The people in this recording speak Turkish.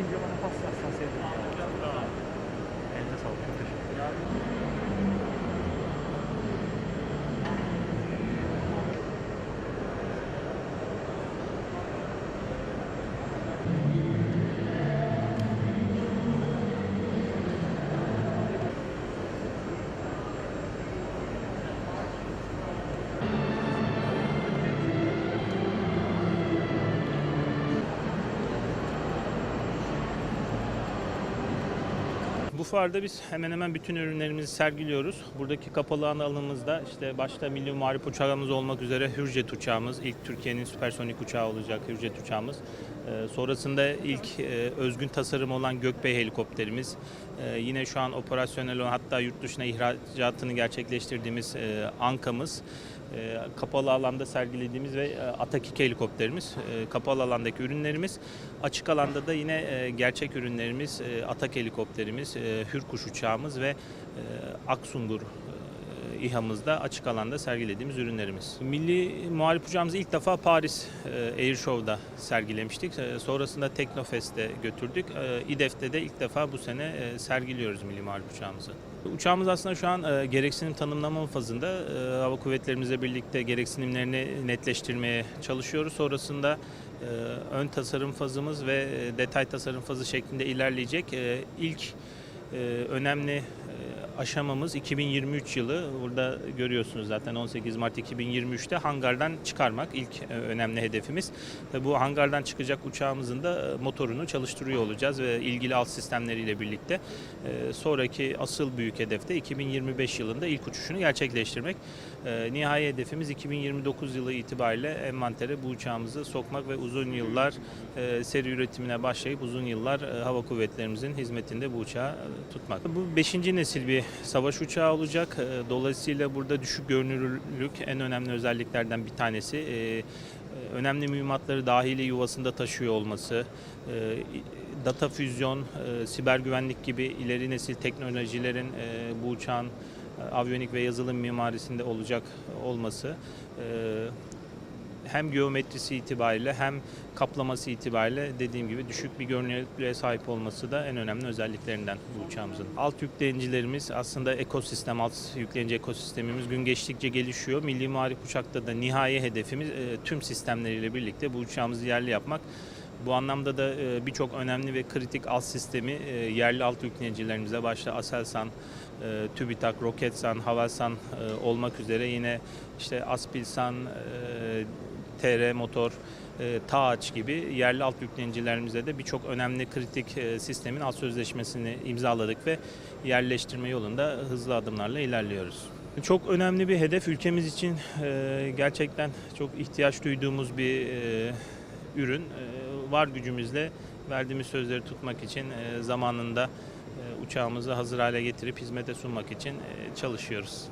Çekince bana paslarsan sevinirim. Elinize sağlık. Teşekkür ederim. Bu fuarda biz hemen hemen bütün ürünlerimizi sergiliyoruz. Buradaki kapalı alanımızda işte başta Milli Muharip uçağımız olmak üzere Hürjet uçağımız, ilk Türkiye'nin süpersonik uçağı olacak Hürjet uçağımız. Ee, sonrasında ilk e, özgün tasarım olan Gökbey helikopterimiz. Ee, yine şu an operasyonel olan hatta yurt dışına ihracatını gerçekleştirdiğimiz e, Anka'mız. E, kapalı alanda sergilediğimiz ve e, Atakik helikopterimiz, e, kapalı alandaki ürünlerimiz. Açık alanda da yine e, gerçek ürünlerimiz, Atak helikopterimiz, Hürkuş uçağımız ve Aksungur İHA'mızda açık alanda sergilediğimiz ürünlerimiz. Milli Muharip Uçağımızı ilk defa Paris e, Air Show'da sergilemiştik. E, Sonrasında Teknofest'e götürdük. E, İDEF'te de ilk defa bu sene sergiliyoruz Milli Muharip Uçağımızı. Uçağımız aslında şu an gereksinim tanımlama fazında. Hava kuvvetlerimizle birlikte gereksinimlerini netleştirmeye çalışıyoruz. Sonrasında ön tasarım fazımız ve detay tasarım fazı şeklinde ilerleyecek. E, ilk e, önemli aşamamız 2023 yılı. Burada görüyorsunuz zaten 18 Mart 2023'te hangardan çıkarmak ilk e, önemli hedefimiz. Bu hangardan çıkacak uçağımızın da e, motorunu çalıştırıyor olacağız ve ilgili alt sistemleriyle birlikte e, sonraki asıl büyük hedefte 2025 yılında ilk uçuşunu gerçekleştirmek. Nihai hedefimiz 2029 yılı itibariyle envantere bu uçağımızı sokmak ve uzun yıllar seri üretimine başlayıp uzun yıllar hava kuvvetlerimizin hizmetinde bu uçağı tutmak. Bu 5. nesil bir savaş uçağı olacak. E, Dolayısıyla burada düşük görünürlük en önemli özelliklerden bir tanesi. E, e, Önemli mühimmatları dahili yuvasında taşıyor olması, e, data füzyon, e, siber güvenlik gibi ileri nesil teknolojilerin e, bu uçağın aviyonik ve yazılım mimarisinde olacak olması hem geometrisi itibariyle hem kaplaması itibariyle dediğim gibi düşük bir görünürlüğe sahip olması da en önemli özelliklerinden bu uçağımızın. Alt yükleyicilerimiz aslında ekosistem, alt yükleyince ekosistemimiz gün geçtikçe gelişiyor. Milli Muharip Uçak'ta da nihai hedefimiz e, tüm sistemleriyle birlikte bu uçağımızı yerli yapmak. Bu anlamda da e, birçok önemli ve kritik alt sistemi e, yerli alt yükleyicilerimize başta Aselsan, TÜBİTAK, Roketsan, Havelsan olmak üzere yine işte Aspilsan, TR Motor, e, Tağaç gibi yerli alt yükleyicilerimize de birçok önemli kritik e, sistemin alt sözleşmesini imzaladık ve yerleştirme yolunda hızlı adımlarla ilerliyoruz. Çok önemli bir hedef ülkemiz için e, gerçekten çok ihtiyaç duyduğumuz bir ürün. Var gücümüzle verdiğimiz sözleri tutmak için zamanında uçağımızı hazır hale getirip hizmete sunmak için çalışıyoruz.